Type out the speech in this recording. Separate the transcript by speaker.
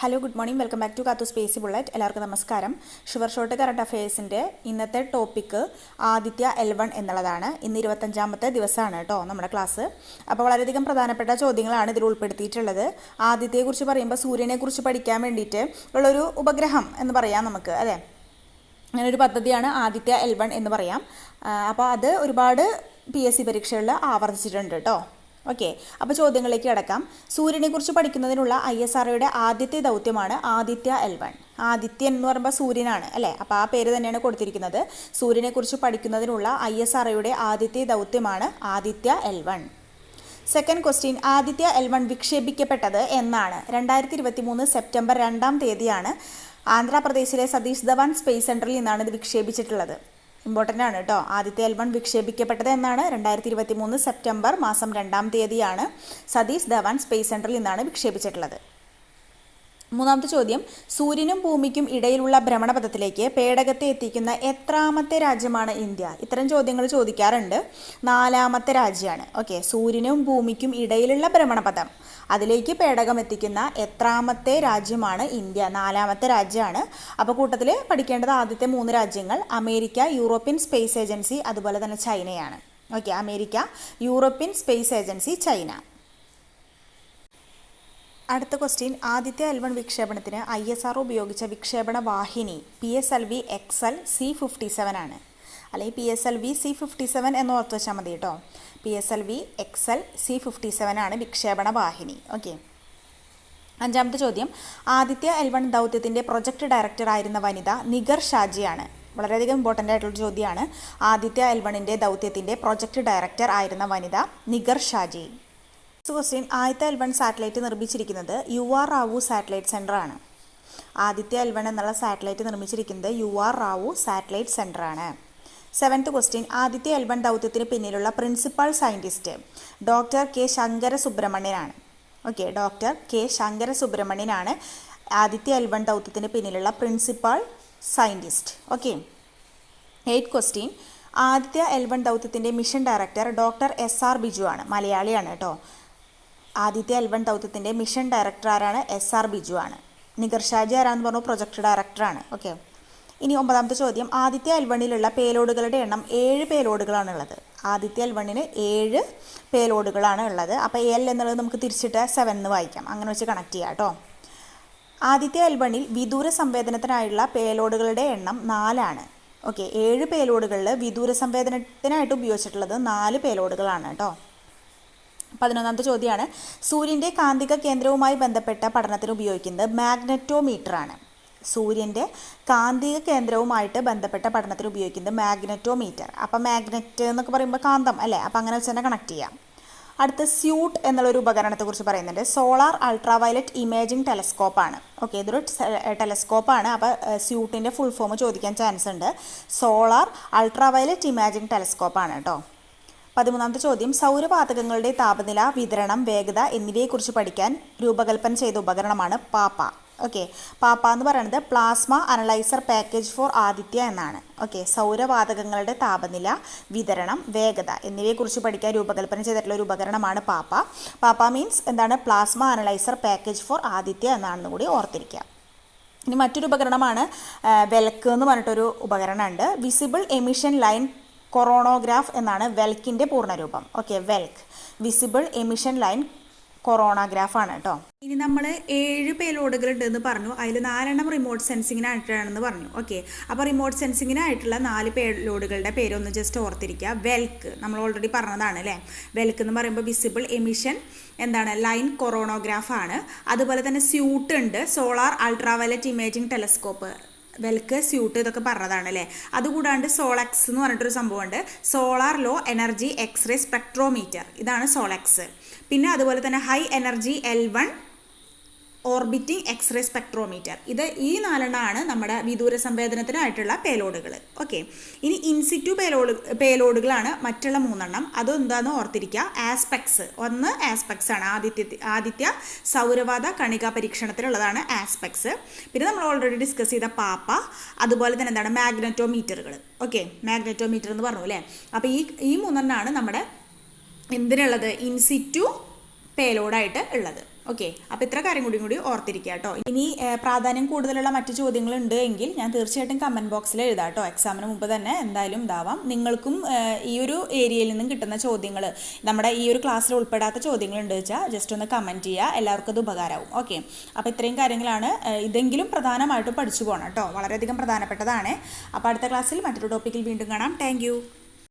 Speaker 1: Hello good morning welcome back to കാത്തു Spacey bullet എല്ലാവർക്കും നമസ്കാരം. ഷുവർ ഷോട്ട് കറണ്ട് അഫയേഴ്സിന്റെ ഇന്നത്തെ ടോപ്പിക്ക് ആദിത്യ എൽ വൺ എന്നുള്ളതാണ്. ഇന്ന് ഇരുപത്തഞ്ചാമത്തെ ദിവസമാണ് കേട്ടോ നമ്മുടെ ക്ലാസ് അപ്പോൾ വളരെയധികം പ്രധാനപ്പെട്ട ചോദ്യങ്ങളാണ് ഇതിൽ ഉൾപ്പെടുത്തിയിട്ടുള്ളത്. ആദിത്യയെക്കുറിച്ച് പറയുമ്പോൾ സൂര്യനെക്കുറിച്ച് പഠിക്കാൻ വേണ്ടിയിട്ട് ഉള്ളൊരു ഉപഗ്രഹം എന്ന് പറയാം നമുക്ക് അതെ അങ്ങനെ ഒരു പദ്ധതിയാണ് ആദിത്യ എൽ വൺ എന്ന് പറയാം. അപ്പോൾ അത് ഒരുപാട് പി എസ് സി പരീക്ഷകളിൽ ആവർത്തിച്ചിട്ടുണ്ട് കേട്ടോ ഓക്കെ അപ്പോൾ ചോദ്യങ്ങളിലേക്ക് കിടക്കാം. സൂര്യനെക്കുറിച്ച് പഠിക്കുന്നതിനുള്ള ഐ എസ് ആർഒയുടെ ആദ്യത്തെ ദൗത്യമാണ് ആദിത്യ എൽ വൺ ആദിത്യൻ എന്ന് പറയുമ്പോൾ സൂര്യനാണ് അല്ലേ? അപ്പോൾ ആ പേര് തന്നെയാണ് കൊടുത്തിരിക്കുന്നത്. സൂര്യനെക്കുറിച്ച് പഠിക്കുന്നതിനുള്ള ഐ എസ് ആർഒയുടെ ആദ്യത്തെ ദൗത്യമാണ് Aditya L one second question Aditya L one വിക്ഷേപിക്കപ്പെട്ടത് എന്നാണ്. രണ്ടായിരത്തി ഇരുപത്തി മൂന്ന് സെപ്റ്റംബർ രണ്ടാം തീയതിയാണ് ആന്ധ്രാപ്രദേശിലെ സതീഷ് ധവാൻ സ്പേസ് സെന്ററിൽ നിന്നാണ് ഇത് വിക്ഷേപിച്ചിട്ടുള്ളത്. ഇമ്പോർട്ടന്റ് ആണ് കേട്ടോ. ആദ്യത്തെ എൽ വൺ വിക്ഷേപിക്കപ്പെട്ടത് എന്നാണ്. രണ്ടായിരത്തി ഇരുപത്തി മൂന്ന് സെപ്റ്റംബർ മാസം രണ്ടാം തീയതിയാണ് സതീഷ് ധവാൻ സ്പേസ് സെന്ററിൽ നിന്നാണ് വിക്ഷേപിച്ചിട്ടുള്ളത്. മൂന്നാമത്തെ ചോദ്യം. സൂര്യനും ഭൂമിക്കും ഇടയിലുള്ള ഭ്രമണപഥത്തിലേക്ക് പേടകത്തെ എത്തിക്കുന്ന എത്രാമത്തെ രാജ്യമാണ് ഇന്ത്യ? ഇത്തരം ചോദ്യങ്ങൾ ചോദിക്കാറുണ്ട്. നാലാമത്തെ രാജ്യമാണ്. ഓക്കെ സൂര്യനും ഭൂമിക്കും ഇടയിലുള്ള ഭ്രമണപഥം. അതിലേക്ക് പേടകം എത്തിക്കുന്ന എത്രാമത്തെ രാജ്യമാണ് ഇന്ത്യ? നാലാമത്തെ രാജ്യമാണ്. അപ്പോൾ കൂട്ടത്തിൽ പഠിക്കേണ്ടത് ആദ്യത്തെ മൂന്ന് രാജ്യങ്ങൾ. അമേരിക്ക യൂറോപ്യൻ സ്പേസ് ഏജൻസി അതുപോലെ തന്നെ ചൈനയാണ്. Okay America European space agency China. അടുത്ത ക്വസ്റ്റ്യൻ ആദ്യത്തെ എൽവൺ വിക്ഷേപണത്തിന് ഐ എസ് ആർ ഉപയോഗിച്ച വിക്ഷേപണ വാഹിനി P S L V X L C fifty seven ആണ്. അല്ലെങ്കിൽ P S L V C fifty seven എന്ന് ഓർത്ത് വെച്ചാൽ മതി കേട്ടോ P S L V X L C fifty seven ആണ് വിക്ഷേപണ വാഹിനി. ഓക്കെ അഞ്ചാമത്തെ ചോദ്യം ആദിത്യ എൽവൺ ദൗത്യത്തിന്റെ പ്രൊജക്ട് ഡയറക്ടർ ആയിരുന്ന വനിത നിഗർ ഷാജിയാണ്. വളരെയധികം ഇമ്പോർട്ടന്റ് ആയിട്ടുള്ള ചോദ്യമാണ്. ആദിത്യ എൽവണിന്റെ ദൗത്യത്തിന്റെ പ്രൊജക്ട് ഡയറക്ടർ ആയിരുന്ന വനിത Nigar Shaji. Question Aditya L one satellite നിർമ്മിച്ചിരിക്കുന്നത് U R Rao satellite centre ആണ് ആദിത്യ എൽവൺ എന്നുള്ള സാറ്റലൈറ്റ് നിർമ്മിച്ചിരിക്കുന്നത് U R Rao satellite centre ആണ് seventh question Aditya L one ദൗത്യത്തിന് പിന്നിലുള്ള principal scientist doctor K Shankara സുബ്രഹ്മണ്യനാണ് okay doctor K Shankara സുബ്രഹ്മണ്യനാണ് Aditya L one ദൗത്യത്തിന് പിന്നിലുള്ള principal scientist okay eight question Aditya L one ദൗത്യത്തിന്റെ mission director doctor S R Biju ആണ് മലയാളിയാണ് കേട്ടോ. Aditya L one ദൗത്യത്തിന്റെ മിഷൻ ഡയറക്ടർ ആരാണ്? എസ് ആർ ബിജു ആണ്. നിഗർ ഷാജി ആരാന്ന് പറഞ്ഞു? പ്രൊജക്ട് ഡയറക്ടറാണ് ഓക്കെ. ഇനി ഒമ്പതാമത്തെ ചോദ്യം. ആദിത്യ എൽവണിലുള്ള പേലോഡുകളുടെ എണ്ണം ഏഴ് പേലോഡുകളാണ് ഉള്ളത്. ആദിത്യ അൽവണിന് ഏഴ് പേലോഡുകളാണ് ഉള്ളത്. അപ്പോൾ എൽ എന്നുള്ളത് നമുക്ക് തിരിച്ചിട്ട് സെവൻ എന്ന് വായിക്കാം. അങ്ങനെ വെച്ച് കണക്ട് ചെയ്യാം കേട്ടോ ആദിത്യ എൽവണിൽ വിദൂര സംവേദനത്തിനായുള്ള പേലോഡുകളുടെ എണ്ണം നാലാണ് ഓക്കെ. ഏഴ് പേലോഡുകളിൽ വിദൂര സംവേദനത്തിനായിട്ട് ഉപയോഗിച്ചിട്ടുള്ളത് നാല് പേലോഡുകളാണ് കേട്ടോ പതിനൊന്നാമത്തെ ചോദ്യമാണ്. സൂര്യന്റെ കാന്തിക കേന്ദ്രവുമായി ബന്ധപ്പെട്ട പഠനത്തിന് ഉപയോഗിക്കുന്നത് മാഗ്നറ്റോമീറ്റർ ആണ് സൂര്യന്റെ കാന്തിക കേന്ദ്രവുമായിട്ട് ബന്ധപ്പെട്ട പഠനത്തിന് ഉപയോഗിക്കുന്നത് മാഗ്നറ്റോമീറ്റർ. അപ്പം മാഗ്നറ്റ് എന്നൊക്കെ പറയുമ്പോൾ കാന്തം അല്ലേ? അപ്പം അങ്ങനെ വെച്ച് തന്നെ കണക്ട് ചെയ്യാം. അടുത്ത സ്യൂട്ട് എന്നുള്ളൊരു ഉപകരണത്തെക്കുറിച്ച് പറയുന്നുണ്ട്. സോളാർ അൾട്രാവയലറ്റ് ഇമേജിംഗ് ടെലസ്കോപ്പാണ്. ഓക്കെ ഇതൊരു ടെലസ്കോപ്പാണ്. അപ്പോൾ സ്യൂട്ടിന്റെ ഫുൾ ഫോം ചോദിക്കാൻ ചാൻസ് ഉണ്ട്. സോളാർ അൾട്രാവയലറ്റ് ഇമേജിംഗ് ടെലസ്കോപ്പാണ് കേട്ടോ. പതിമൂന്നാമത്തെ ചോദ്യം സൗരവാതകങ്ങളുടെ താപനില വിതരണം വേഗത എന്നിവയെക്കുറിച്ച് പഠിക്കാൻ രൂപകൽപ്പന ചെയ്ത ഉപകരണമാണ് പാപ്പ. ഓക്കെ പാപ്പ എന്ന് പറയുന്നത് plasma analyser package for Aditya എന്നാണ്. ഓക്കെ സൗരവാതകങ്ങളുടെ താപനില വിതരണം വേഗത എന്നിവയെക്കുറിച്ച് പഠിക്കാൻ രൂപകൽപ്പന ചെയ്തിട്ടുള്ള ഒരു ഉപകരണമാണ് പാപ്പ. പാപ്പ മീൻസ് എന്താണ്? Plasma analyser package for Aditya എന്നാണെന്ന് കൂടി ഓർത്തിരിക്കുക. ഇനി മറ്റൊരു ഉപകരണമാണ് വിലക്ക് എന്ന് പറഞ്ഞിട്ടൊരു ഉപകരണമുണ്ട്. വിസിബിൾ എമിഷൻ ലൈൻ കൊറോണോഗ്രാഫ് എന്നാണ് വെൽക്കിന്റെ പൂർണരൂപം. Okay VELC. Visible emission line coronagraph ആണ് കേട്ടോ ഇനി നമ്മൾ ഏഴ് പേലോഡുകൾ ഉണ്ടെന്ന് പറഞ്ഞു. അതിൽ നാലെണ്ണം റിമോട്ട് സെൻസിങ്ങിനായിട്ടാണെന്ന് പറഞ്ഞു. ഓക്കെ അപ്പോൾ റിമോട്ട് സെൻസിങ്ങിനായിട്ടുള്ള നാല് പേലോഡുകളുടെ പേരൊന്ന് ജസ്റ്റ് ഓർത്തിരിക്കുക വെൽക്ക്. നമ്മൾ ഓൾറെഡി പറഞ്ഞതാണ് അല്ലേ വെൽക്ക് എന്ന് പറയുമ്പോൾ വിസിബിൾ എമിഷൻ എന്താണ് ലൈൻ കൊറോണോഗ്രാഫ് ആണ്. അതുപോലെ തന്നെ സ്യൂട്ട് ഉണ്ട്. Solar ultraviolet imaging telescope VELC suite ഇതൊക്കെ പറഞ്ഞതാണ് അല്ലേ അതുകൂടാണ്ട് സോളക്സ് എന്ന് പറഞ്ഞിട്ടൊരു സംഭവമുണ്ട്. Solar low energy X-ray spectrometer ഇതാണ് സോളക്സ് പിന്നെ അതുപോലെ തന്നെ high energy L one orbiting X-ray spectrometer. ഇത് ഈ നാലെണ്ണമാണ് നമ്മുടെ വിദൂര സംവേദനത്തിനായിട്ടുള്ള പേലോഡുകൾ. ഓക്കെ. ഇനി ഇൻസിറ്റു പേലോഡ് പേലോഡുകളാണ് മറ്റുള്ള മൂന്നെണ്ണം. അതെന്താന്ന് ഓർത്തിരിക്കുക ആസ്പെക്സ് ഒന്ന് ആസ്പെക്സ് ആണ്. ആദിത്യ ആദിത്യ സൗരവാദ കണിക പരീക്ഷണത്തിലുള്ളതാണ് ആസ്പെക്സ് പിന്നെ നമ്മൾ ഓൾറെഡി ഡിസ്കസ് ചെയ്ത പാപ്പ അതുപോലെ തന്നെ എന്താണ്? മാഗ്നറ്റോമീറ്ററുകൾ. ഓക്കെ. മാഗ്നറ്റോമീറ്റർ എന്ന് പറഞ്ഞു അല്ലേ? അപ്പോൾ ഈ ഈ മൂന്നെണ്ണമാണ് നമ്മുടെ എന്തിനുള്ളത്? ഇൻസിറ്റു പേലോഡായിട്ട് ഉള്ളത്. ഓക്കെ അപ്പോൾ ഇത്ര കാര്യം കൂടി കൂടി ഓർത്തിരിക്കുക കേട്ടോ. ഇനി പ്രാധാന്യം കൂടുതലുള്ള മറ്റ് ചോദ്യങ്ങൾ ഉണ്ട് എങ്കിൽ ഞാൻ തീർച്ചയായിട്ടും കമന്റ് ബോക്സിൽ എഴുതാം കേട്ടോ. എക്സാമിന് മുമ്പ് തന്നെ എന്തായാലും ഇതാവാം. നിങ്ങൾക്കും ഈ ഒരു ഏരിയയിൽ നിന്നും കിട്ടുന്ന ചോദ്യങ്ങൾ നമ്മുടെ ഈ ഒരു ക്ലാസ്സിൽ ഉൾപ്പെടാത്ത ചോദ്യങ്ങൾ ഉണ്ട് വെച്ചാൽ ജസ്റ്റ് ഒന്ന് കമന്റ് ചെയ്യുക. എല്ലാവർക്കും അത് ഉപകാരമാവും ഓക്കെ അപ്പോൾ ഇത്രയും കാര്യങ്ങളാണ്. ഇതെങ്കിലും പ്രധാനമായിട്ടും പഠിച്ചു പോകണം കേട്ടോ. വളരെയധികം പ്രധാനപ്പെട്ടതാണ്. അപ്പോൾ അടുത്ത ക്ലാസ്സിൽ മറ്റൊരു ടോപ്പിക്കിൽ വീണ്ടും കാണാം. താങ്ക്